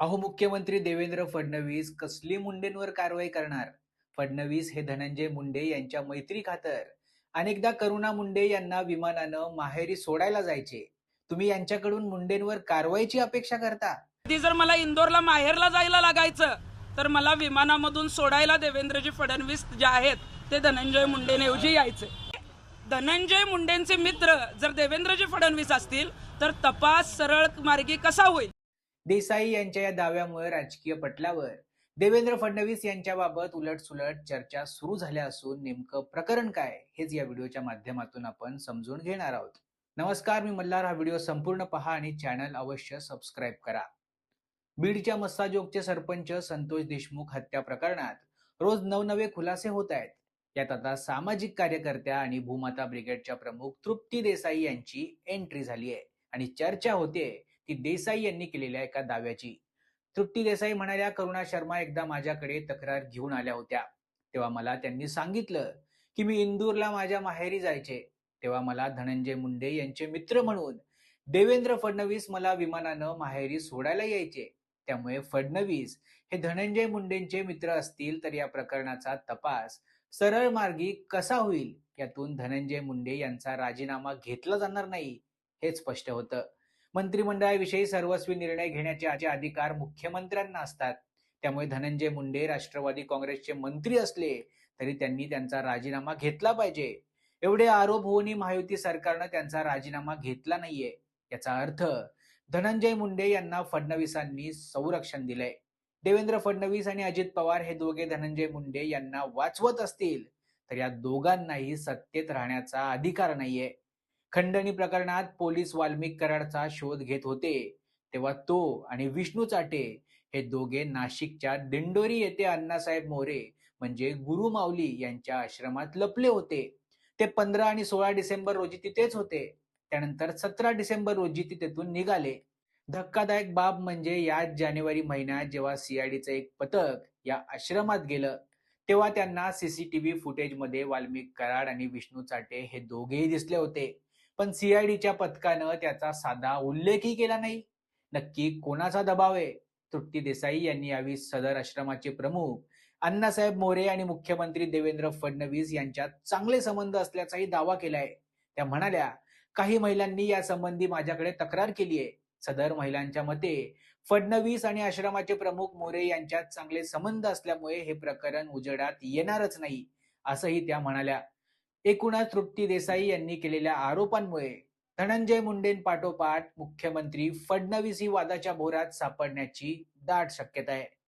अहो मुख्यमंत्री देवेंद्र फडणवीस कसली मुंडेंवर कारवाई करणार? फडणवीस हे धनंजय मुंडे यांच्या मैत्री खातर. अनेकदा करुणा मुंडे यांना विमानानं माहेरी सोडायला जायचे. तुम्ही यांच्याकडून मुंडेंवर कारवाईची अपेक्षा करता? ती जर मला इंदोरला माहेरला जायला लागायचं तर मला विमानामधून सोडायला देवेंद्रजी फडणवीस जे आहेत ते धनंजय मुंडेंऐवजी यायचे. धनंजय मुंडेंचे मित्र जर देवेंद्रजी फडणवीस असतील तर तपास सरळ मार्गी कसा होईल? देसाई यांच्या या दाव्यामुळे राजकीय पटलावर देवेंद्र फडणवीस यांच्याबाबत उलटसुलट चर्चा सुरू झाल्या असून नेमकं प्रकरण काय हेच या व्हिडिओच्या माध्यमातून आपण समजून घेणार आहोत. नमस्कार मी मल्हार. हा व्हिडिओ संपूर्ण पहा आणि चॅनल अवश्य सबस्क्राईब करा. बीडच्या मस्साजोगचे सरपंच संतोष देशमुख हत्या प्रकरणात रोज नवनवे खुलासे होत आहेत. यात आता सामाजिक कार्यकर्त्या आणि भूमाता ब्रिगेडच्या प्रमुख तृप्ती देसाई यांची एंट्री झाली आहे आणि चर्चा होते ती देसाई यांनी केलेल्या एका दाव्याची. तृप्ती देसाई म्हणाल्या करुणा शर्मा एकदा माझ्याकडे तक्रार घेऊन आल्या होत्या. तेव्हा मला त्यांनी सांगितलं की मी इंदूरला माझ्या माहेरी जायचे. तेव्हा मला धनंजय मुंडे यांचे मित्र म्हणून देवेंद्र फडणवीस मला विमानानं माहेरी सोडायला यायचे. त्यामुळे फडणवीस हे धनंजय मुंडेंचे मित्र असतील तर या प्रकरणाचा तपास सरळ मार्गी कसा होईल? यातून धनंजय मुंडे यांचा राजीनामा घेतला जाणार नाही हे स्पष्ट होतं. मंत्रिमंडळाविषयी सर्वस्वी निर्णय घेण्याचे अधिकार मुख्यमंत्र्यांना असतात. त्यामुळे धनंजय मुंडे राष्ट्रवादी काँग्रेसचे मंत्री असले तरी त्यांनी त्यांचा राजीनामा घेतला पाहिजे. एवढे आरोप होऊनही महायुती सरकारनं त्यांचा राजीनामा घेतला नाहीये. याचा अर्थ धनंजय मुंडे यांना फडणवीसांनी संरक्षण दिलंय. देवेंद्र फडणवीस आणि अजित पवार हे दोघे धनंजय मुंडे यांना वाचवत असतील तर या दोघांनाही सत्तेत राहण्याचा अधिकार नाहीये. खंडणी प्रकरणात पोलीस वाल्मिक कराडचा शोध घेत होते. तेव्हा तो आणि विष्णू चाटे हे दोघे नाशिकच्या दिंडोरी येथे अण्णासाहेब मोरे म्हणजे गुरु माऊली यांच्या आश्रमात लपले होते. ते पंधरा आणि सोळा डिसेंबर रोजी तिथेच होते. त्यानंतर सतरा डिसेंबर रोजी ते तिथून निघाले. धक्कादायक बाब म्हणजे याच जानेवारी महिन्यात जेव्हा सीआयडीचं एक पथक या आश्रमात गेलं तेव्हा त्यांना सीसीटीव्ही फुटेजमध्ये वाल्मिक कराड आणि विष्णू चाटे हे दोघेही दिसले होते. पण सीआयडीच्या पथकानं त्याचा साधा उल्लेखही केला नाही. नक्की कोणाचा दबाव आहे? तृप्ती देसाई यांनी यावेळी सदर आश्रमाचे प्रमुख अण्णासाहेब मोरे आणि मुख्यमंत्री देवेंद्र फडणवीस यांच्यात चांगले संबंध असल्याचाही दावा केलाय. त्या म्हणाल्या काही महिलांनी या संबंधी माझ्याकडे तक्रार केली आहे सदर महिलांच्या मते फडणवीस आणि आश्रमाचे प्रमुख मोरे यांच्यात चांगले संबंध असल्यामुळे हे प्रकरण उजेडात येणारच नाही असंही त्या म्हणाल्या. एकूणच तृप्ती देसाई यांनी केलेल्या आरोपांमुळे धनंजय मुंडेंपाठोपाठ मुख्यमंत्री फडणवीस ही वादाच्या भोरात सापडण्याची दाट शक्यता आहे.